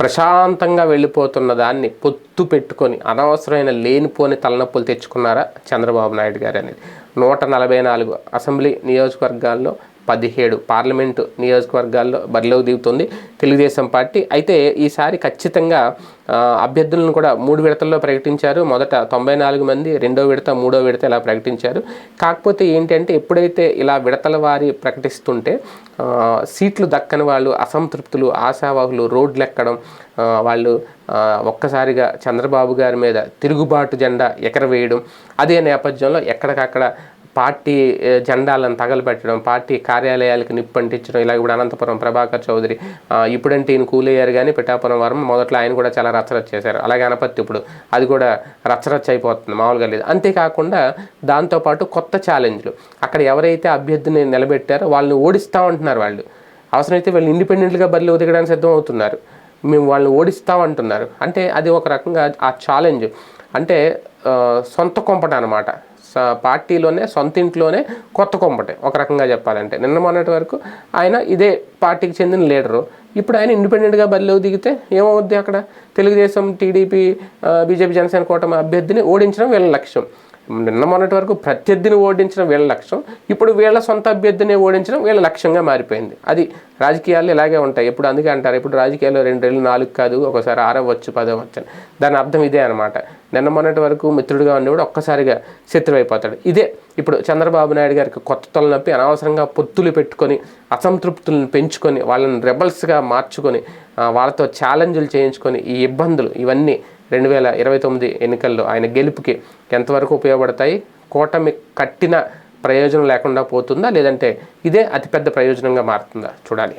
ప్రశాంతంగా వెళ్ళిపోతున్న దాన్ని పొత్తు పెట్టుకొని అనవసరమైన లేనిపోని తలనొప్పులు తెచ్చుకున్నారా చంద్రబాబు నాయుడు గారు అనేది. నూట నలభై నాలుగు అసెంబ్లీ నియోజకవర్గాల్లో పదిహేడు పార్లమెంటు నియోజకవర్గాల్లో బరిలోకి దిగుతుంది తెలుగుదేశం పార్టీ. అయితే ఈసారి ఖచ్చితంగా అభ్యర్థులను కూడా మూడు విడతల్లో ప్రకటించారు. మొదట తొంభై నాలుగు మంది రెండో విడత మూడో విడత ఇలా ప్రకటించారు. కాకపోతే ఏంటంటే ఎప్పుడైతే ఇలా విడతల వారి ప్రకటిస్తుంటే సీట్లు దక్కని వాళ్ళు అసంతృప్తులు ఆశావాహులు రోడ్లు ఎక్కడం వాళ్ళు ఒక్కసారిగా చంద్రబాబు గారి మీద తిరుగుబాటు జెండా ఎగరవేయడం అదే నేపథ్యంలో ఎక్కడికక్కడ పార్టీ జెండాలను తగలబెట్టడం పార్టీ కార్యాలయాలకు నిప్పంటించడం ఇలా ఇప్పుడు అనంతపురం ప్రభాకర్ చౌదరి ఇప్పుడంటే ఈయన కూలయ్యారు కానీ పిఠాపురం వర్మ మొదట్లో ఆయన కూడా చాలా రచ్చరచ్చ చేశారు. అలాగే అనపత్తి ఇప్పుడు అది కూడా రచ్చరచ్చ అయిపోతుంది మామూలుగా లేదు. అంతేకాకుండా దాంతోపాటు కొత్త ఛాలెంజ్లు. అక్కడ ఎవరైతే అభ్యర్థిని నిలబెట్టారో వాళ్ళని ఓడిస్తూ ఉంటున్నారు వాళ్ళు. అవసరమైతే వాళ్ళు ఇండిపెండెంట్గా బరిలో దిగడానికి సిద్ధం అవుతున్నారు మేము వాళ్ళని ఓడిస్తామంటున్నారు అంటే అది ఒక రకంగా ఆ ఛాలెంజ్. అంటే సొంత కొంపట అనమాట పార్టీలోనే సొంత ఇంట్లోనే కొత్త కొంపటే ఒక రకంగా చెప్పాలంటే. నిన్న మొన్నటి వరకు ఆయన ఇదే పార్టీకి చెందిన లీడరు. ఇప్పుడు ఆయన ఇండిపెండెంట్గా బరిలో దిగితే ఏమవుద్ది అక్కడ? తెలుగుదేశం టీడీపీ బీజేపీ జనసేన కూటమి అభ్యర్థిని ఓడించడం వీళ్ళ లక్ష్యం. నిన్న మొన్నటి వరకు ప్రత్యర్థిని ఓడించడం వీళ్ళ లక్ష్యం ఇప్పుడు వీళ్ళ సొంత అభ్యర్థిని ఓడించడం వీళ్ళ లక్ష్యంగా మారిపోయింది. అది రాజకీయాలు ఇలాగే ఉంటాయి. ఎప్పుడు అందుకే అంటారు ఇప్పుడు రాజకీయాల్లో రెండు నాలుగు కాదు ఒకసారి ఆరవచ్చు పదవచ్చు దాని అర్థం ఇదే అనమాట నిన్న మొన్నటి వరకు మిత్రుడిగా ఉండేవాడు ఒక్కసారిగా శత్రువైపోతాడు. ఇదే ఇప్పుడు చంద్రబాబు నాయుడు గారికి కొత్త తలనొప్పి అనవసరంగా పొత్తులు పెట్టుకొని అసంతృప్తులను పెంచుకొని వాళ్ళని రెబల్స్గా మార్చుకొని వాళ్ళతో ఛాలెంజ్లు చేయించుకొని ఈ ఇబ్బందులు ఇవన్నీ రెండు వేల ఇరవై తొమ్మిది ఎన్నికల్లో ఆయన గెలుపుకి ఎంతవరకు ఉపయోగపడతాయి? కూటమి కట్టిన ప్రయోజనం లేకుండా పోతుందా? లేదంటే ఇదే అతిపెద్ద ప్రయోజనంగా మారుతుందా? చూడాలి.